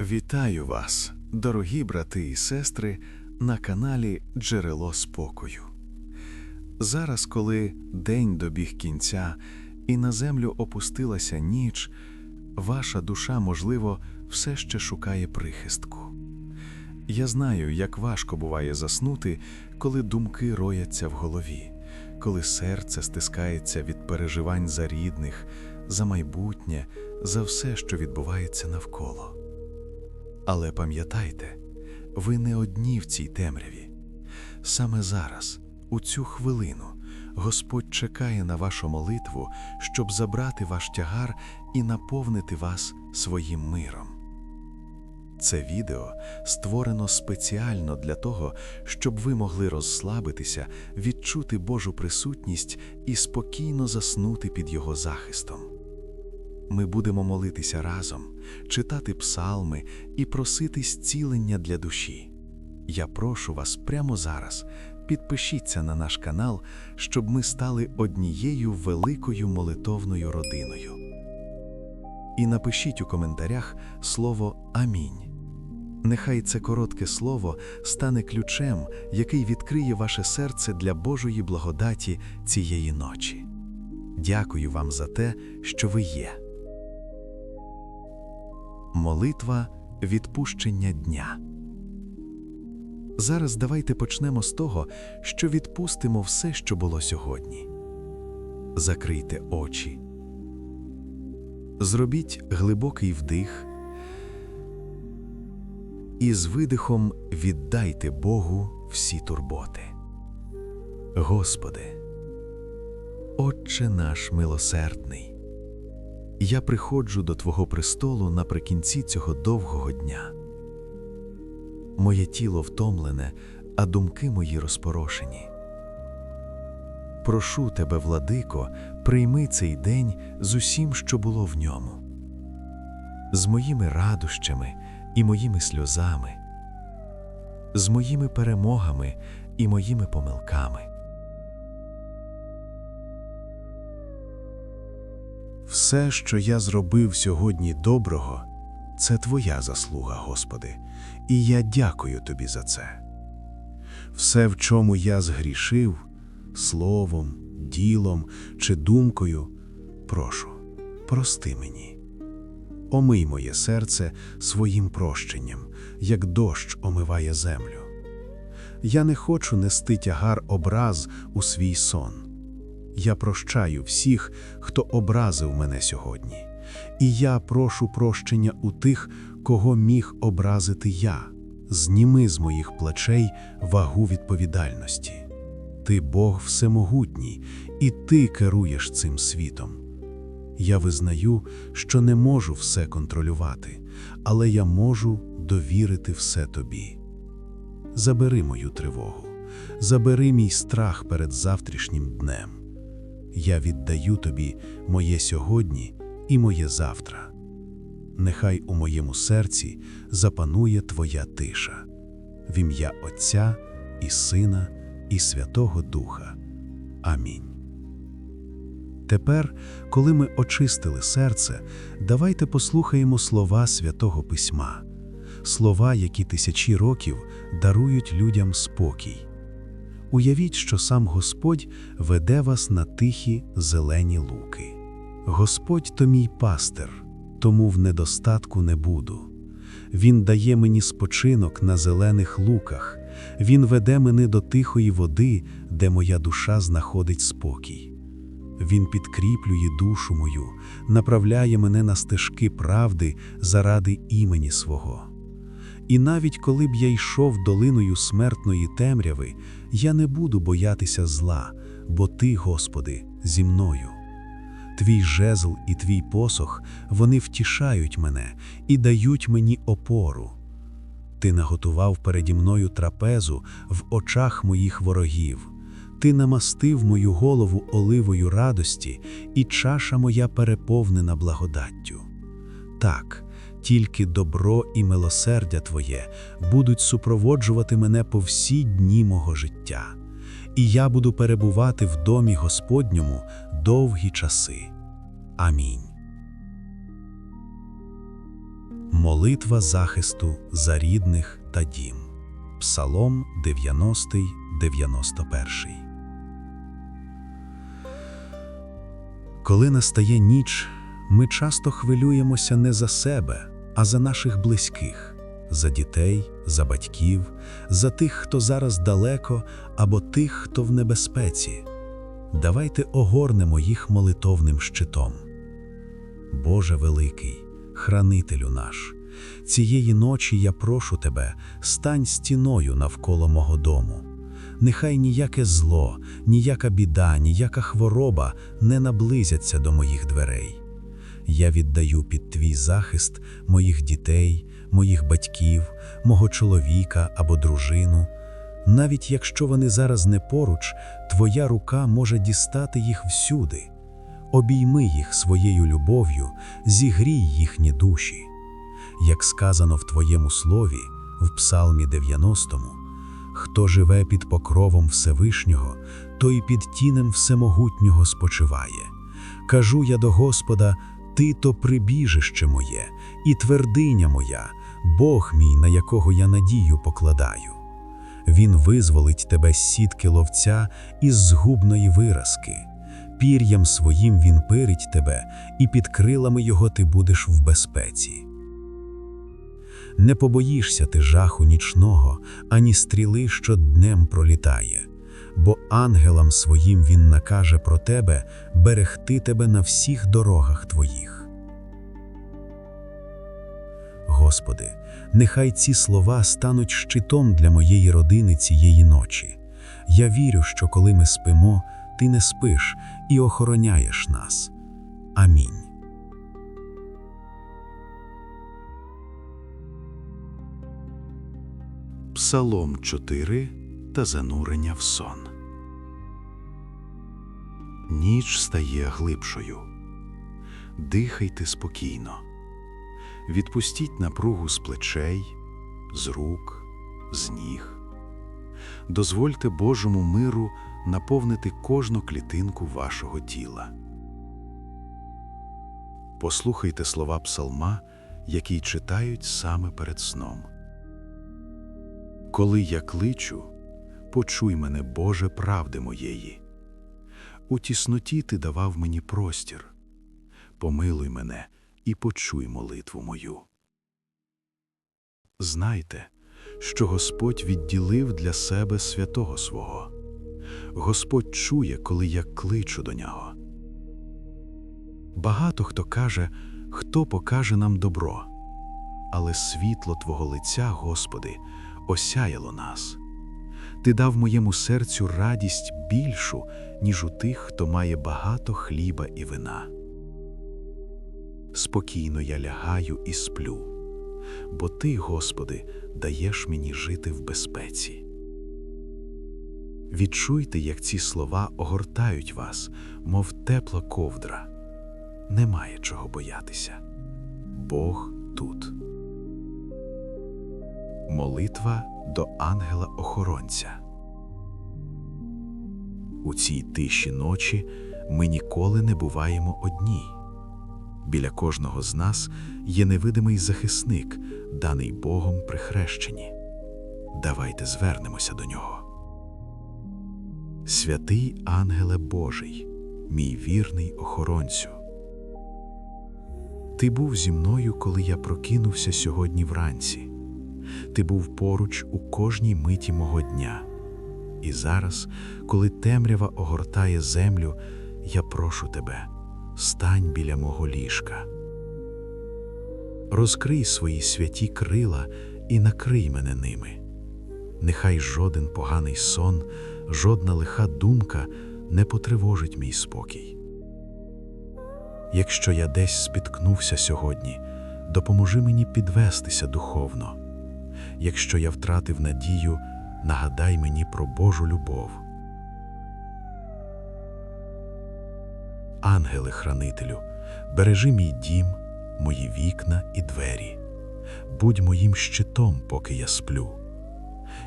Вітаю вас, дорогі брати і сестри, на каналі Джерело Спокою. Зараз, коли день добіг кінця і на землю опустилася ніч, ваша душа, можливо, все ще шукає прихистку. Я знаю, як важко буває заснути, коли думки рояться в голові, коли серце стискається від переживань за рідних, за майбутнє, за все, що відбувається навколо. Але пам'ятайте, ви не одні в цій темряві. Саме зараз, у цю хвилину, Господь чекає на вашу молитву, щоб забрати ваш тягар і наповнити вас своїм миром. Це відео створено спеціально для того, щоб ви могли розслабитися, відчути Божу присутність і спокійно заснути під Його захистом. Ми будемо молитися разом, читати псалми і просити зцілення для душі. Я прошу вас прямо зараз, підпишіться на наш канал, щоб ми стали однією великою молитовною родиною. І напишіть у коментарях слово Амінь. Нехай це коротке слово стане ключем, який відкриє ваше серце для Божої благодаті цієї ночі. Дякую вам за те, що ви є. Молитва відпущення дня. Зараз давайте почнемо з того, що відпустимо все, що було сьогодні. Закрийте очі. Зробіть глибокий вдих. І з видихом віддайте Богу всі турботи. Господи, Отче наш милосердний, я приходжу до Твого престолу наприкінці цього довгого дня. Моє тіло втомлене, а думки мої розпорошені. Прошу тебе, владико, прийми цей день з усім, що було в ньому, з моїми радощами і моїми сльозами, з моїми перемогами і моїми помилками. Все, що я зробив сьогодні доброго, це Твоя заслуга, Господи, і я дякую Тобі за це. Все, в чому я згрішив, словом, ділом чи думкою, прошу, прости мені. Омий моє серце своїм прощенням, як дощ омиває землю. Я не хочу нести тягар образ у свій сон. Я прощаю всіх, хто образив мене сьогодні, і я прошу прощення у тих, кого міг образити я. Зніми з моїх плечей вагу відповідальності. Ти Бог всемогутній, і ти керуєш цим світом. Я визнаю, що не можу все контролювати, але я можу довірити все тобі. Забери мою тривогу, забери мій страх перед завтрашнім днем. Я віддаю тобі моє сьогодні і моє завтра. Нехай у моєму серці запанує Твоя тиша, в ім'я Отця і Сина, і Святого Духа. Амінь. Тепер, коли ми очистили серце, давайте послухаємо слова Святого Письма, слова, які тисячі років дарують людям спокій. Уявіть, що сам Господь веде вас на тихі зелені луки. Господь то мій пастир, тому в недостатку не буду. Він дає мені спочинок на зелених луках, Він веде мене до тихої води, де моя душа знаходить спокій. Він підкріплює душу мою, направляє мене на стежки правди заради імені свого. І навіть коли б я йшов долиною смертної темряви, я не буду боятися зла, бо Ти, Господи, зі мною. Твій жезл і твій посох вони втішають мене і дають мені опору. Ти наготував переді мною трапезу в очах моїх ворогів. Ти намастив мою голову оливою радості, і чаша моя переповнена благодаттю. Так, тільки добро і милосердя Твоє будуть супроводжувати мене по всі дні мого життя, і я буду перебувати в домі Господньому довгі часи. Амінь. Молитва захисту за рідних та дім. Псалом 90, 91. Коли настає ніч, ми часто хвилюємося не за себе, а за наших близьких, за дітей, за батьків, за тих, хто зараз далеко, або тих, хто в небезпеці. Давайте огорнемо їх молитовним щитом. Боже великий, хранителю наш, цієї ночі я прошу тебе, стань стіною навколо мого дому. Нехай ніяке зло, ніяка біда, ніяка хвороба не наблизяться до моїх дверей. Я віддаю під твій захист моїх дітей, моїх батьків, мого чоловіка або дружину. Навіть якщо вони зараз не поруч, твоя рука може дістати їх всюди. Обійми їх своєю любов'ю, зігрій їхні душі. Як сказано в твоєму слові, в Псалмі 90, хто живе під покровом Всевишнього, той під тінем Всемогутнього спочиває. Кажу я до Господа, Ти то прибіжище моє, і твердиня моя, Бог мій, на якого я надію покладаю. Він визволить тебе з сітки ловця і з згубної виразки. Пір'ям своїм він пирить тебе, і під крилами його ти будеш в безпеці. Не побоїшся ти жаху нічного, ані стріли, що днем пролітає, бо ангелам своїм він накаже про тебе берегти тебе на всіх дорогах твоїх. Господи, нехай ці слова стануть щитом для моєї родини цієї ночі. Я вірю, що коли ми спимо, ти не спиш і охороняєш нас. Амінь. Псалом 4 та занурення в сон. Ніч стає глибшою. Дихайте спокійно. Відпустіть напругу з плечей, з рук, з ніг. Дозвольте Божому миру наповнити кожну клітинку вашого тіла. Послухайте слова псалма, які читають саме перед сном. Коли я кличу, почуй мене, Боже, правди моєї. У тісноті ти давав мені простір. Помилуй мене і почуй молитву мою. Знайте, що Господь відділив для себе святого свого. Господь чує, коли я кличу до нього. Багато хто каже, хто покаже нам добро, але світло Твого лиця, Господи, осяяло нас. Ти дав моєму серцю радість більшу, ніж у тих, хто має багато хліба і вина. Спокійно я лягаю і сплю, бо Ти, Господи, даєш мені жити в безпеці. Відчуйте, як ці слова огортають вас, мов тепла ковдра. Немає чого боятися. Бог тут. Молитва до ангела-охоронця. У цій тиші ночі ми ніколи не буваємо одні. Біля кожного з нас є невидимий захисник, даний Богом при хрещенні. Давайте звернемося до нього. Святий ангеле Божий, мій вірний охоронцю. Ти був зі мною, коли я прокинувся сьогодні вранці. Ти був поруч у кожній миті мого дня. І зараз, коли темрява огортає землю, я прошу тебе, стань біля мого ліжка. Розкрий свої святі крила і накрий мене ними. Нехай жоден поганий сон, жодна лиха думка не потривожить мій спокій. Якщо я десь спіткнувся сьогодні, допоможи мені підвестися духовно. Якщо я втратив надію, нагадай мені про Божу любов. Ангеле-хранителю, бережи мій дім, мої вікна і двері. Будь моїм щитом, поки я сплю.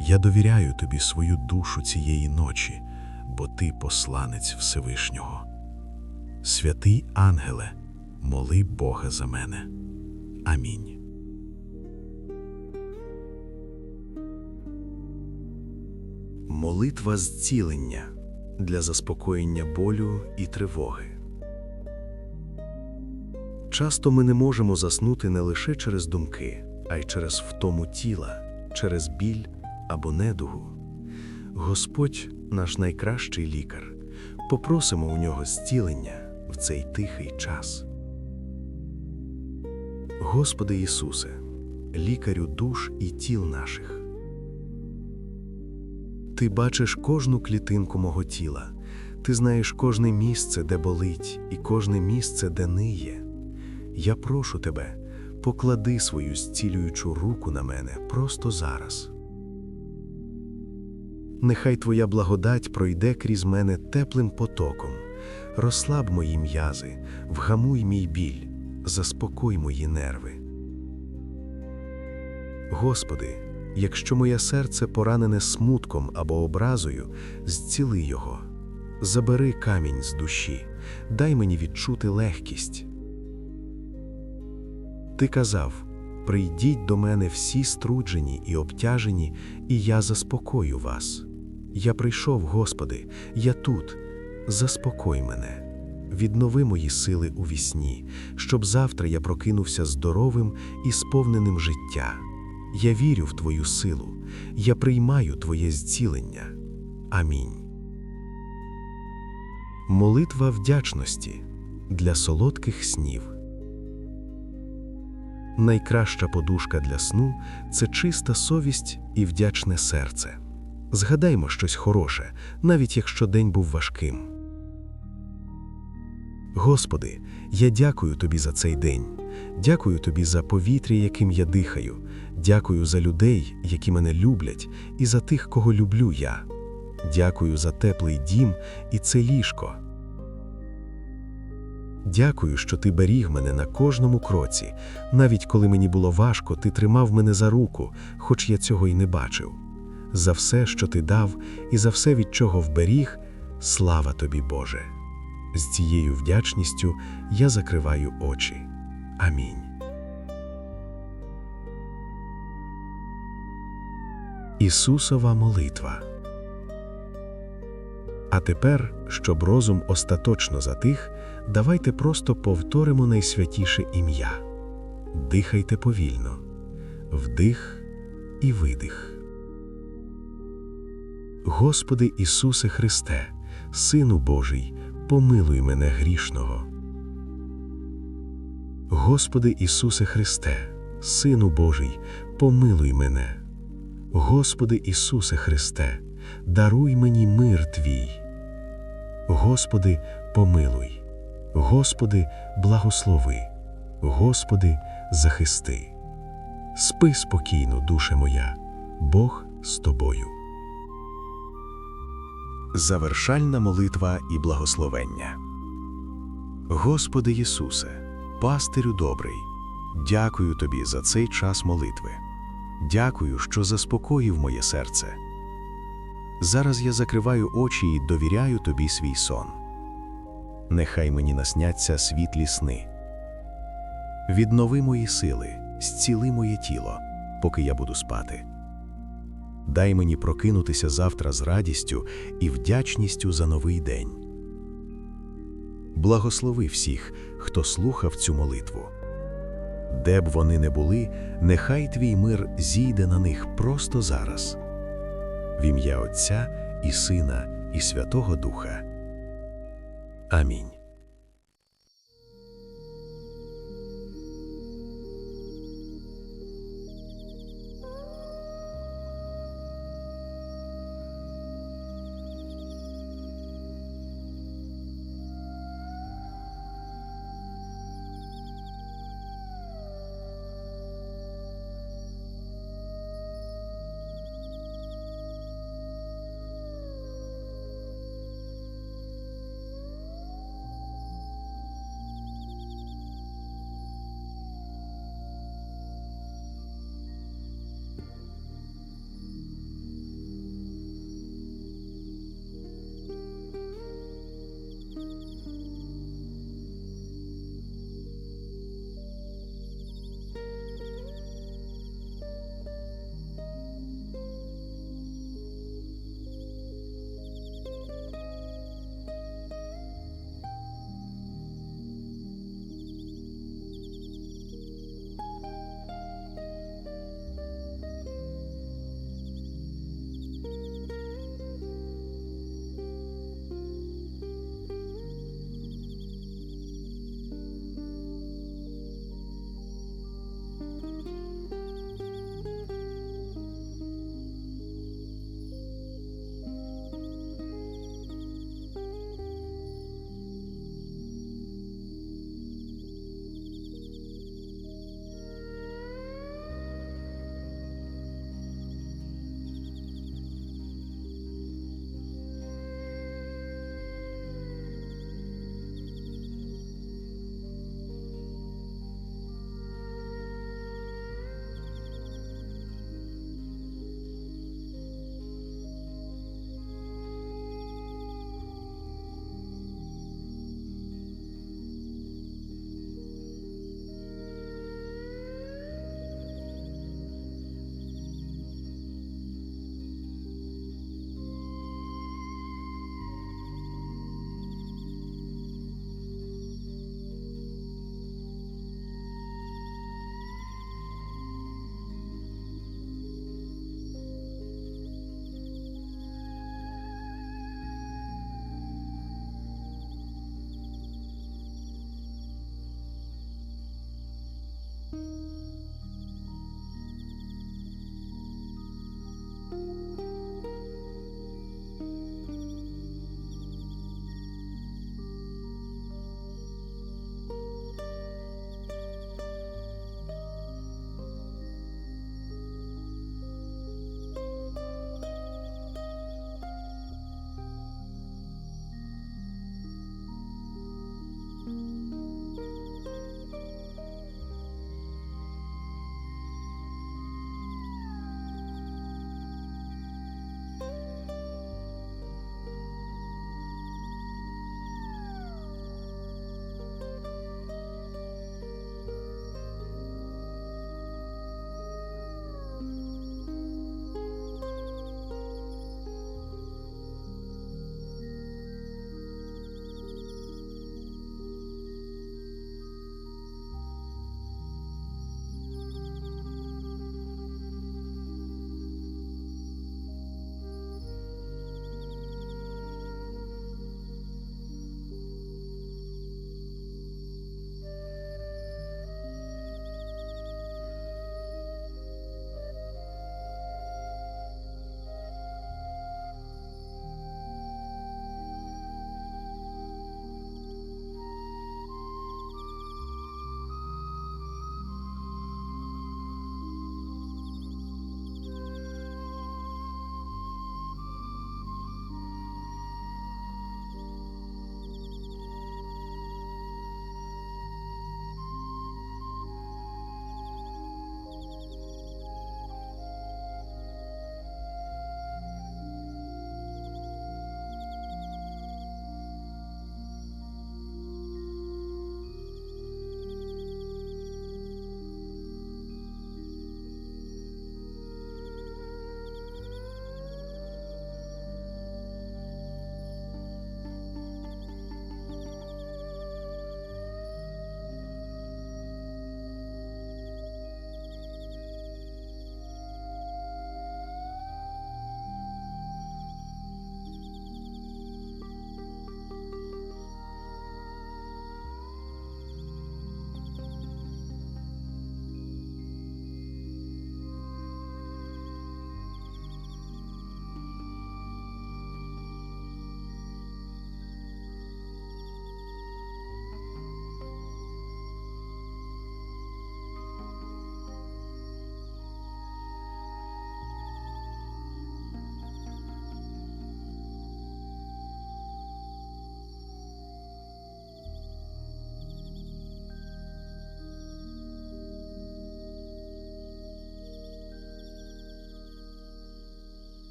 Я довіряю тобі свою душу цієї ночі, бо ти посланець Всевишнього. Святий ангеле, моли Бога за мене. Амінь. Молитва зцілення для заспокоєння болю і тривоги. Часто ми не можемо заснути не лише через думки, а й через втому тіла, через біль або недугу. Господь, наш найкращий лікар, попросимо у нього зцілення в цей тихий час. Господи Ісусе, лікарю душ і тіл наших. Ти бачиш кожну клітинку мого тіла, ти знаєш кожне місце, де болить, і кожне місце, де ниє. Я прошу тебе, поклади свою зцілюючу руку на мене просто зараз. Нехай твоя благодать пройде крізь мене теплим потоком, розслаб мої м'язи, вгамуй мій біль, заспокой мої нерви. Господи, якщо моє серце поранене смутком або образою, зціли його, забери камінь з душі, дай мені відчути легкість. Ти казав: прийдіть до мене всі струджені і обтяжені, і я заспокою вас. Я прийшов, Господи, я тут. Заспокой мене, віднови мої сили у вісні, щоб завтра я прокинувся здоровим і сповненим життя. Я вірю в Твою силу, я приймаю Твоє зцілення. Амінь. Молитва вдячності для солодких снів. Найкраща подушка для сну це чиста совість і вдячне серце. Згадаймо щось хороше, навіть якщо день був важким. Господи, я дякую Тобі за цей день, дякую Тобі за повітря, яким я дихаю, дякую за людей, які мене люблять, і за тих, кого люблю я. Дякую за теплий дім і це ліжко. Дякую, що ти беріг мене на кожному кроці. Навіть коли мені було важко, ти тримав мене за руку, хоч я цього й не бачив. За все, що ти дав, і за все, від чого вберіг, слава тобі, Боже. З цією вдячністю я закриваю очі. Амінь. Ісусова молитва. А тепер, щоб розум остаточно затих, давайте просто повторимо найсвятіше ім'я. Дихайте повільно, вдих і видих. Господи Ісусе Христе, Сину Божий, помилуй мене грішного. Господи Ісусе Христе, Сину Божий, помилуй мене. Господи Ісусе Христе, даруй мені мир Твій. Господи, помилуй, Господи, благослови, Господи, захисти. Спи спокійно, душе моя, Бог з тобою. Завершальна молитва і благословення. Господи Ісусе, пастирю добрий, дякую Тобі за цей час молитви. Дякую, що заспокоїв моє серце. Зараз я закриваю очі і довіряю тобі свій сон. Нехай мені насняться світлі сни. Віднови мої сили, зціли моє тіло, поки я буду спати. Дай мені прокинутися завтра з радістю і вдячністю за новий день. Благослови всіх, хто слухав цю молитву. Де б вони не були, нехай твій мир зійде на них просто зараз. В ім'я Отця і Сина, і Святого Духа. Амінь.